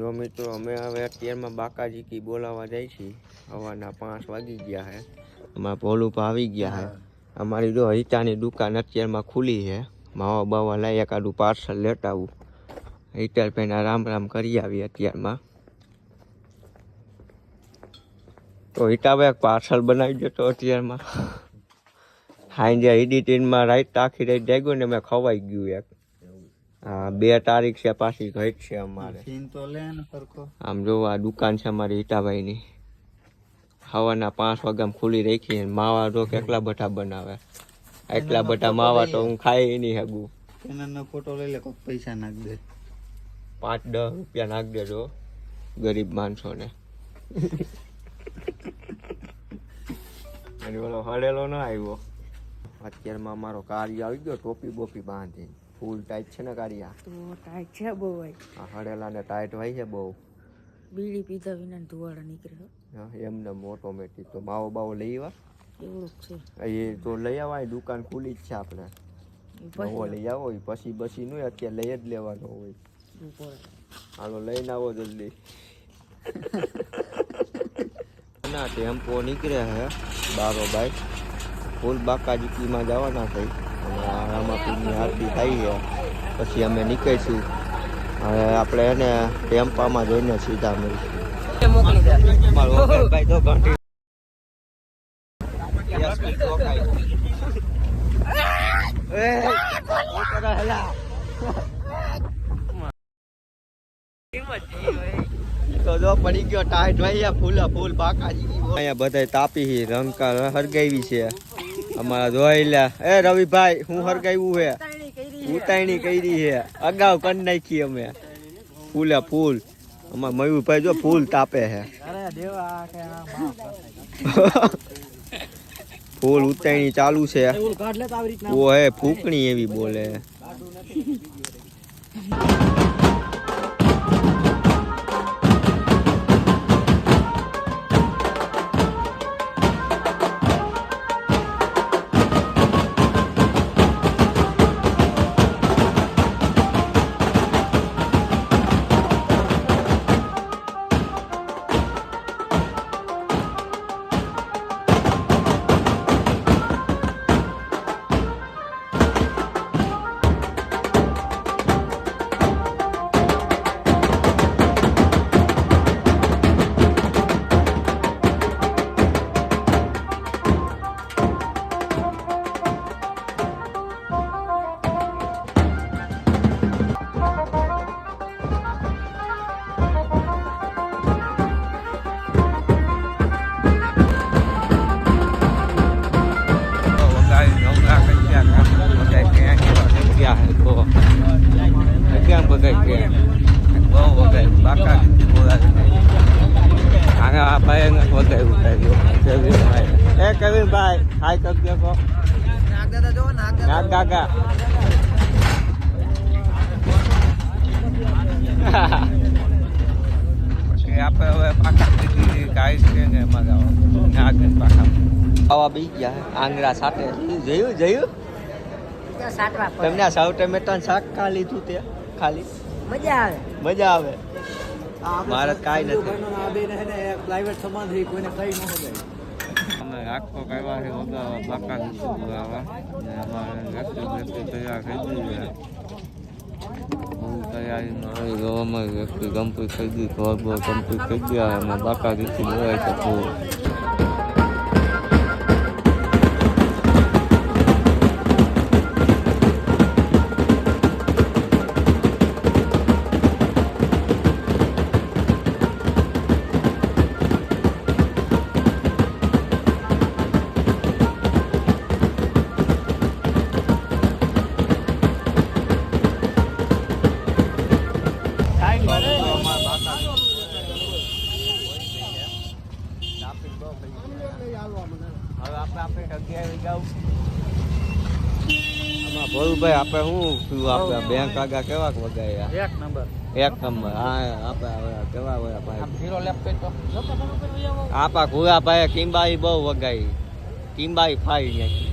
જો મિત્રો, અમે હવે અત્યારમાં બાકાજી કી બોલાવવા જાય છીએ. સવારના પાંચ વાગી ગયા છે અમારા પોલ ઉપર આવી ગયા છે અમારી જો હિતાની દુકાન અત્યારમાં ખુલી છે માવા બાવા લઈ એકાદું પાર્સલ લેતા આવું હિટર પહેલા રામ રામ કરી આવી અત્યારમાં. તો હિટાભાઈ પાર્સલ બનાવી દેતો અત્યારમાં. સાંજે એડિટિંગમાં રાઈટ આખી રાઈટ જાગ્યો ને મેં ખવાઈ ગયું એક. હા બે તારીખ છે પાછી ઘટ છે અમારે. આમ જો આ દુકાન છે અમારી ઈટાભાઈની સવારના પાંચ વાગ્યા ખુલી રાખી અને માવા જો કેટલા બટા બનાવે. એટલા બટા માવા તો હું ખાઈ નહીં હગું એના ફોટો લઈ લે કોક પૈસા નાખ દે. પાંચ દસ રૂપિયા નાખ દેજો ગરીબ માણસોને. અને ઓલો હળેલો ના આવ્યો. અત્યારમાં અમારો કાર્ય આવી ગયો ટોપી બોપી બાંધી ફૂલ ટાઈટ છે ને કાઢ્યા તો ટાઈટ છે બહુ ભાઈ. આ હળેલાને ટાઈટ હોય છે બહુ. બીડી પીધા વિના ધુવાડા નીકળે હો. હા, એમને ઓટોમેટિક તો માવો બાવો લઈ આવ્યા એવડું છે. એ તો લઈ આવાય દુકાન ખુલી જ છે આપણે. લઈ આવો પછી બસી નું અત્યારે લઈ જ લેવાનો હોય. હાલો લઈને આવો જલ્દી. ના ટેમ્પો નીકળે હે બારો બાઈક ફૂલ બાકાજીકીમાં જવાના થઈ રામાપીરની આરતી થઈ છે. પછી અમે નીકળીશું. હવે આપણે એને ટેમ્પામાં જઈને સીધા મળીશું. પડી ગયો ટાઈટ, ભાઈ ફૂલ ફૂલ બાકાજી. અહીંયા બધા તાપી રંકા હરગાવી છે. અમારા જોઈ લે એ રવિભાઈ હું હરગાવ્યું છે ઉતાણી કરી હે. અગાઉ કરી નાખી અમે. ફૂલે ફૂલ. અમાર મયુરભાઈ જો ફૂલ તાપે છે અરે દેવા કે ફૂલ ઉતાયણી ચાલુ છે. કાઢ લે તો આવી રીતના. ઓ હે ફૂકણી એવી બોલે. કવિભાઈ ભાઈ કરી દેખો નાખ દાદા જો નાખ નાગ કાકા આપણે હવે પાકા દીધી ગાય છે ને એમાં નાગ પાકા આવા બી ગયા. આંગળા સાથે. જયું જયું. તમને આ સાવ ટમેટા શાક ખા લીધું તે ખાલી? મજા આવે. મજા આવે. મારે કાંઈ નથી. આ પ્રાઇવેટ સમાજ કોઈને કઈ ન હોય અમે આખો કહેવા છે બાકા નથી બોલાવા અમારે તૈયાર થઈ ગયું બહુ તૈયારીમાં આવી ગયો અમે વ્યક્તિ કમ્પ્લીટ થઈ ગઈ ઘર બહુ કમ્પ્લીટ થઈ ગયા અમે બાકા નથી બોલાય ખૂબ આપણે શું થયું? આપણે બેંક આગા કેવાક વગાડ્યા? એક નંબર એક નંબર હા આપણે કેવા હોય ભાઈ? હીરો લેપટોપ આપા ઘોડા ભાઈ કિંબાઈ બહુ વગાડી. કિંબાઈ ફાઈ નાખી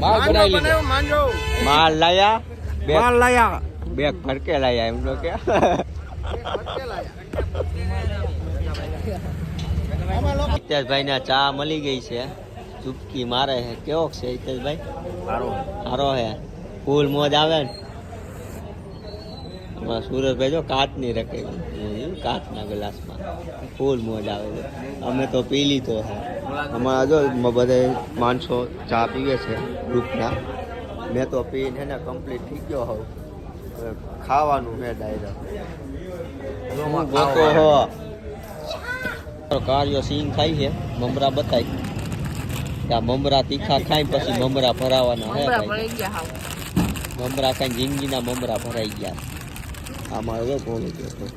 માલ બનાવી લીધો. માલ લાયા? બે માલ લાયા. બે ફરકે લાયા એમ તો કે. ભાઈ ના ચા મળી ગઈ છે. ચૂપકી મારે છે કેવો છે હિતેશભાઈ? સારો. હે. ફૂલ મોજ આવે ને. અમારા સુરજભાઈ જો કાચની રખે કાચના ગ્લાસમાં. ફૂલ મોજ આવે છે. અમે તો પી લીધો છે અમારા જો બધે માણસો ચા પીવે છે ગ્રુપના મેં તો પીને ને કમ્પ્લીટ થઈ ગયો હોઉં. હવે ખાવાનું છે ડાયરેક્ટ ગોતો હો. કાર્યો સિંગ ખાઈ છે. મમરા બતાય. ત્યાં મમરા તીખા ખાઈ પછી મમરા ભરાવાના હે મમરા ખાઈ જિંદગીના મમરા ભરાઈ ગયા. આમાં હવે ગયો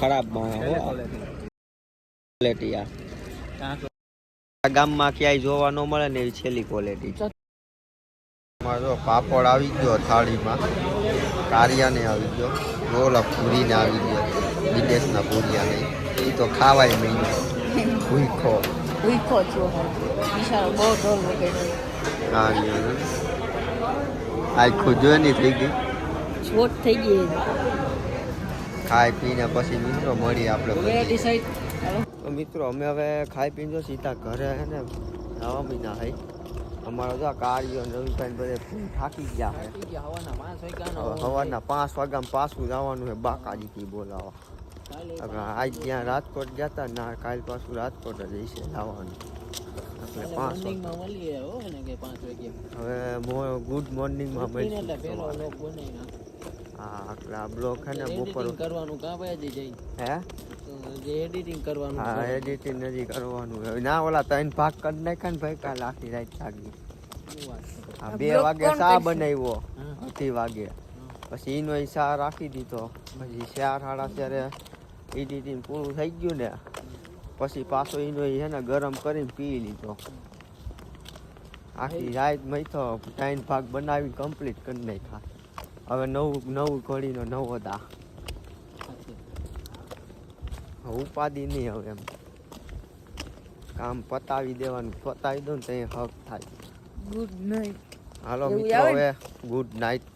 ખરાબ હો ક્વોલિટી આ. ગામમાં ક્યાંય જોવા ન મળે ને એવી છેલ્લી ક્વોલિટી અમારો પાપડ આવી ગયો થાળીમાં. કારિયાને આવી ગયો. રોલ પૂરીને આવી ગયો. વિદેશના પૂરિયા નહીં એ તો ખાવાય નહીં. ભૂખો. ભૂખો બિચારો બહુ ઢોલ આખું જોવાની થઈ ગઈ છોટ થઈ ગઈ ખાઈ પીને પછી મિત્રો મળી આપણે તો મિત્રો અમે હવે ખાઈ પીને સીધા ઘરે ને નવા મહિના થઈ અમારો જો આ કાર્યો નવી રવિભાઈ બધે ફૂલ થાકી ગયા હવાના પાંચ વાગ્યા સવારના પાંચ વાગ્યામાં પાછું જવાનું છે બાકાજીથી બોલાવા હવે આજ ત્યાં રાજકોટ ગયા હતા ના કાલ પાછું રાજકોટ જ હશે લાવવાનું. આપણે પાંચ હવે ગુડ મોર્નિંગમાં મળીશું. હા એટલે આ બ્લોક હે ને બપોર કરવાનું કાં ભાઈ જઈ? હે? જે એડિટિંગ કરવાનું હા એડિટિંગ નથી કરવાનું ના ઓલા ત્રણ ભાગ કરી નાખ્યા ને ભાઈ કાલ આખી રાત જાગી. છે? બે વાગે શા બનાવ્યો. અઢી વાગે. પછી એનો શા રાખી દીધો. પછી ચાર સાડા ચારે એડિટિંગ પૂરું થઈ ગયું ને પછી પાછો એનો છે ને ગરમ કરીને પી લીધો. આખી રાત મૈથો ટાઈમ ભાગ બનાવી કમ્પ્લીટ કરી નાખ્યા. હવે નવું નવું ઘડીનો નવો દા ઉપાધિ નહીં હવે એમ. કામ પતાવી દેવાનું પતાવી દો ને તો હક થાય. ગુડ નાઇટ હાલો મિત્રો હવે ગુડ નાઇટ